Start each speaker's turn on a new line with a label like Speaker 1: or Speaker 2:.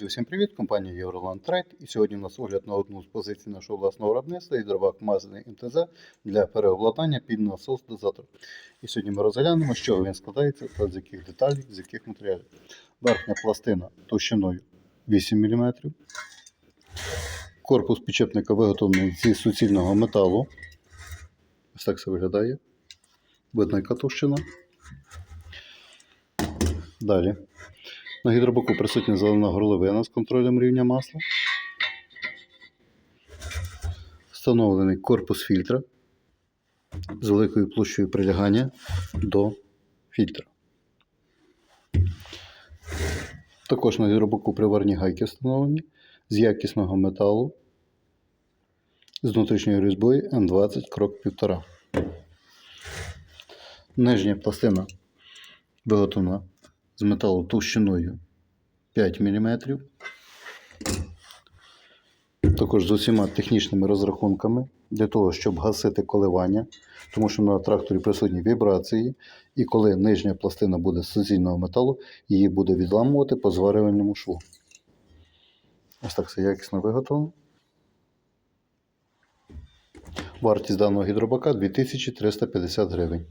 Speaker 1: Друзі, всім привіт! Компанія Euroland Trade. І сьогодні у нас огляд на одну з позицій нашого власного виробництва гідробак Мазаний МТЗ для переобладнання під насос дозатор. І сьогодні ми розглянемо, з чого він складається та з яких деталей, з яких матеріалів. Верхня пластина товщиною 8 мм. Корпус підчепника виготовлений зі суцільного металу. Ось так це виглядає. Видно, яка товщина. Далі. На гідробаку присутня зелена горловина з контролем рівня масла. Встановлений корпус фільтра з великою площею прилягання до фільтра. Також на гідробаку приварні гайки встановлені з якісного металу з внутрішньою різьбою М20 крок 1,5. Нижня пластина виготовлена з металу товщиною 5 мм. Також з усіма технічними розрахунками для того, щоб гасити коливання, тому що на тракторі присутні вібрації, і коли нижня пластина буде з суцільного металу, її буде відламувати по зварювальному шву. Ось так все якісно виготовлено. Вартість даного гідробака 2350 гривень.